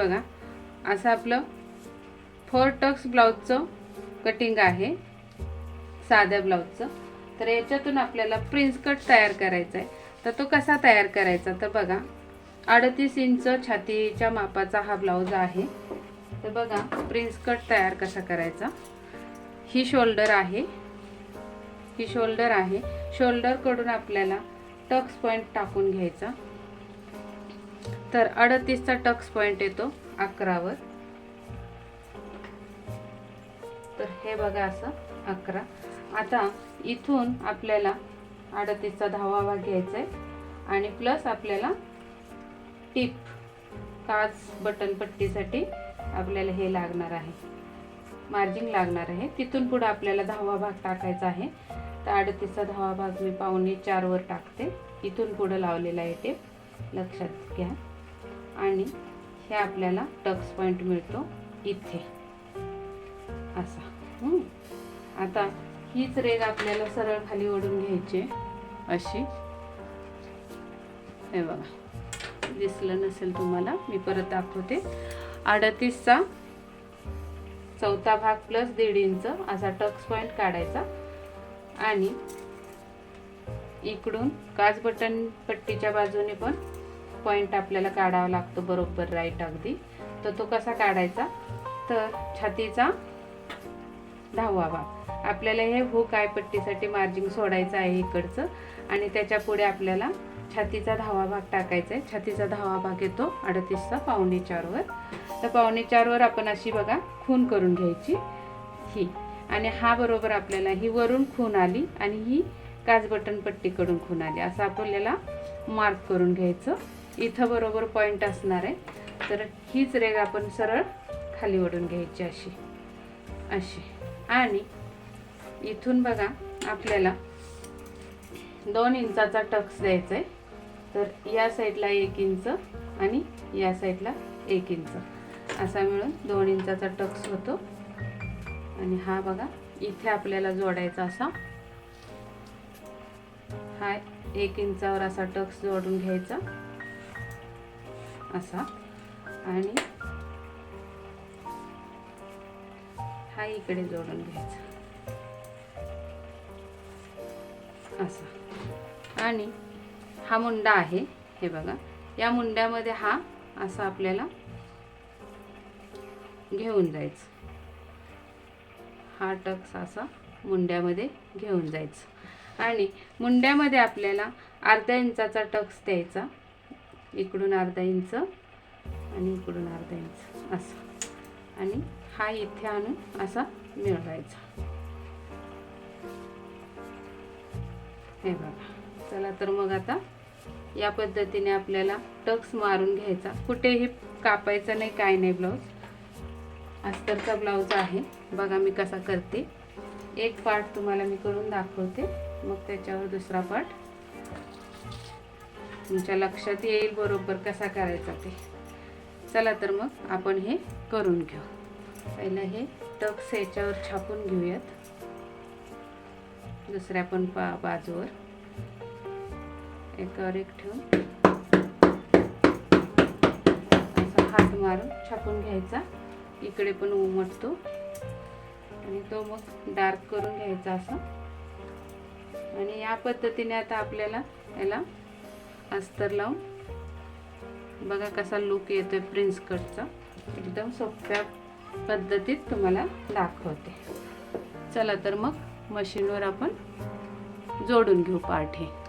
बघा. असं आपलं फोर टक्स ब्लाऊजचं कटिंग आहे. साध्या ब्लाऊजचं तर याच्यातून आपल्याला प्रिन्स कट तयार करायचा आहे. तर तो कसा तयार करायचा? तर बघा. अडतीस इंच छातीच्या मापाचा हा ब्लाऊज आहे. तर बघा प्रिन्स कट तयार कसा करायचा? ही शोल्डर आहे. ही शोल्डर आहे. शोल्डरकडून आपल्याला टक्स पॉईंट टाकून घ्यायचा. तर अडतीसचा टक्स पॉईंट येतो अकरावर. तर हे बघा असं अकरा. आता इथून आपल्याला अडतीसचा दहावा भाग घ्यायचा आहे आणि प्लस आपल्याला टिप काच बटन पट्टीसाठी आपल्याला हे लागणार आहे. मार्जिन लागणार आहे. तिथून पुढे आपल्याला दहावा भाग टाकायचा आहे. तर अडतीसचा दहावा भाग मी पावणे चारवर टाकते. इथून पुढं लावलेला आहे टेप लक्षात घ्या. आणि हे आपल्याला टक्स पॉईंट मिळतो इथे. असा. आता हीच रेग आपल्याला सरळ खाली ओढून घ्यायची आहे. अशी. हे बघा. दिसलं नसेल तुम्हाला मी परत दाखवते. अडतीसचा चौथा भाग प्लस दीड इंच असा टक्स पॉईंट काढायचा. आणि इकडून काच बटन पट्टीच्या बाजूने पण पॉईंट आपल्याला काढावा लागतो बरोबर राईट अगदी. तर तो कसा काढायचा? तर छातीचा दहावा. भाग आपल्याला हे हो हुक आय पट्टीसाठी मार्जिंग सोडायचं आहे इकडचं आणि त्याच्या पुढे आपल्याला छातीचा दहावा भाग टाकायचा आहे. छातीचा दहावा भाग येतो अडतीसचा पावणे चारवर. तर पावणे चारवर आपण अशी बघा खून करून घ्यायची. ही. आणि हा बरोबर आपल्याला ही वरून खून आली आणि ही काच बटन पट्टीकडून खून आली. असं आपल्याला मार्क करून घ्यायचं. इथं बरोबर पॉईंट असणार आहे. तर हीच रेग आपण सरळ खाली ओढून घ्यायची अशी. अशी. आणि इथून बघा आपल्याला दोन इंचाचा टक्स द्यायचा आहे. तर या साईडला एक इंच आणि या साईडला एक इंच. असा मिळून दोन इंचाचा टक्स होतो. आणि हा बघा इथे आपल्याला जोडायचा असा. हा एक इंचावर असा टक्स जोडून घ्यायचा. असा. आणि हा इकडे जोडून घ्यायचा. असा. आणि हा मुंडा आहे हे बघा. या मुंड्यामध्ये हा असा आपल्याला घेऊन जायचं. हा टक्स असा मुंड्यामध्ये घेऊन जायचं. आणि मुंड्यामध्ये आपल्याला अर्ध्या इंचाचा टक्स द्यायचा. इकडून अर्धा इंच आणि इकडून अर्धा इंच असं. आणि हा इथे आणून असा मिळवायचा. हे बघा. चला तर मग आता या पद्धतीने आपल्याला टक्स मारून घ्यायचा. कुठेही कापायचं नाही काय नाही ब्लाऊज. अस्तरचा ब्लाऊज आहे. बघा मी कसा करते. एक पार्ट तुम्हाला मी करून दाखवते. मग त्याच्यावर दुसरा पार्ट तुमच्या लक्षात येईल बरोबर कसा करायचा ते. चला तर मग आपण हे करून घेऊ. पहिलं हे टक्स याच्यावर छापून घेऊयात. दुसऱ्या पण पा बाजूवर. एकावर एक ठेवून. असा हात मारून छापून घ्यायचा. इकडे पण उमटतो. आणि तो मग डार्क करून घ्यायचा असा. आणि या पद्धतीने आता आपल्याला याला अस्तर लावून. बघा कसा लुक आहे प्रिन्स कटचा एकदम सोप्या पद्धतीत तुम्हाला दाखवते. चला तर मग मशीनवर आपण जोडून घेऊ पार्ट हे.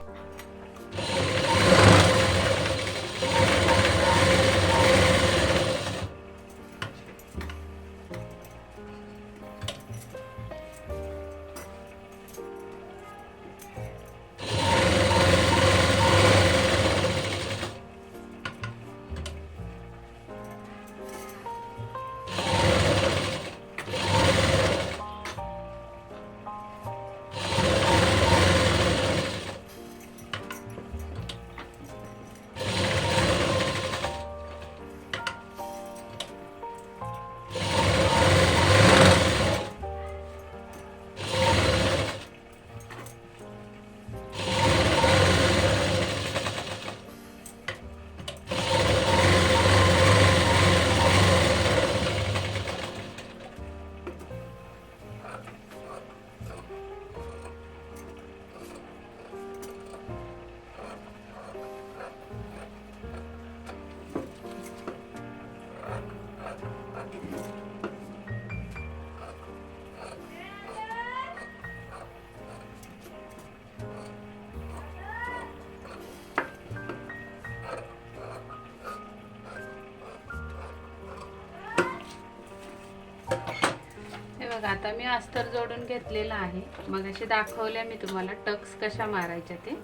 आता मी अस्तर जोडून घेतलेलं आहे. मग असे दाखवल्या मी तुम्हाला टक्स कशा मारायच्या ते.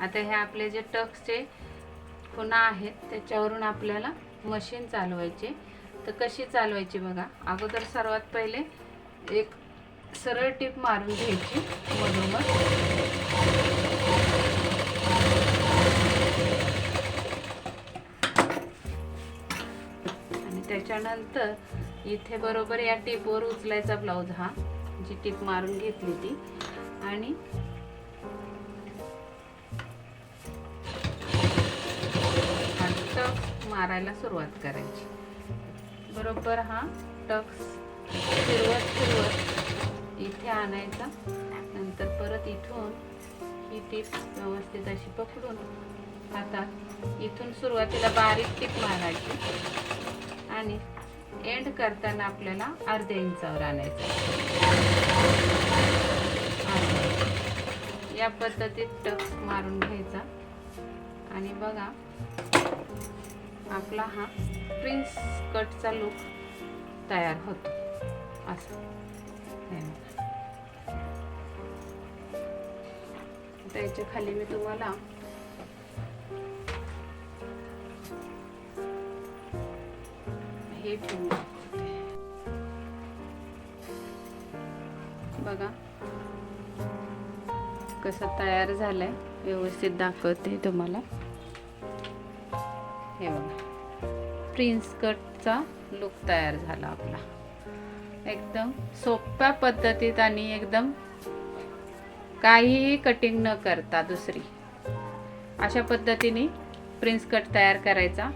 आता हे आपले जे टक्सचे पुन्हा आहेत त्याच्यावरून आपल्याला मशीन चालवायचे. तर कशी चालवायची बघा. अगोदर सर्वात पहिले एक सरळ टीप मारून घ्यायची. मधोमध. आणि त्याच्यानंतर इथे बरोबर या टीपवर उचलायचा ब्लाऊज हा जी टीप मारून घेतली ती. आणि हा टक्स मारायला सुरुवात करायची. बरोबर हा टक्स फिरवत फिरवत इथे आणायचा. नंतर परत इथून ही टीप व्यवस्थित अशी पकडून आता इथून सुरुवातीला बारीक टीप मारायची. आणि एंड करताना आपल्याला अर्ध्या इंचावर आणायचं या पद्धतीत टक्स मारून घ्यायचा. आणि बघा आपला हा प्रिन्स कटचा लुक तयार होतो. असं. त्याच्याखाली मी तुम्हाला हे ठेवून दाखवते. बघा. कसं तयार झालंय. व्यवस्थित दाखवते तुम्हाला. हे बघा. प्रिन्स कटचा लुक तयार झाला आपला. एकदम सोप्या पद्धतीत आणि एकदम काहीही कटिंग न करता दुसरी. अशा पद्धतीने प्रिन्स कट तयार करायचा.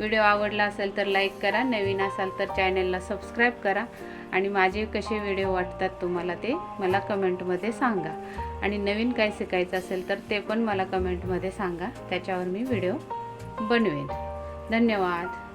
व्हिडिओ आवडला असेल तर लाईक करा नवीन असाल तर चॅनलला सबस्क्राईब करा आणि माझे कसे व्हिडिओ वाटतात तुम्हाला ते मला कमेंटमध्ये सांगा. आणि नवीन काय शिकायचं असेल तर ते पण मला कमेंटमध्ये सांगा त्याच्यावर मी व्हिडिओ बनवेन. धन्यवाद.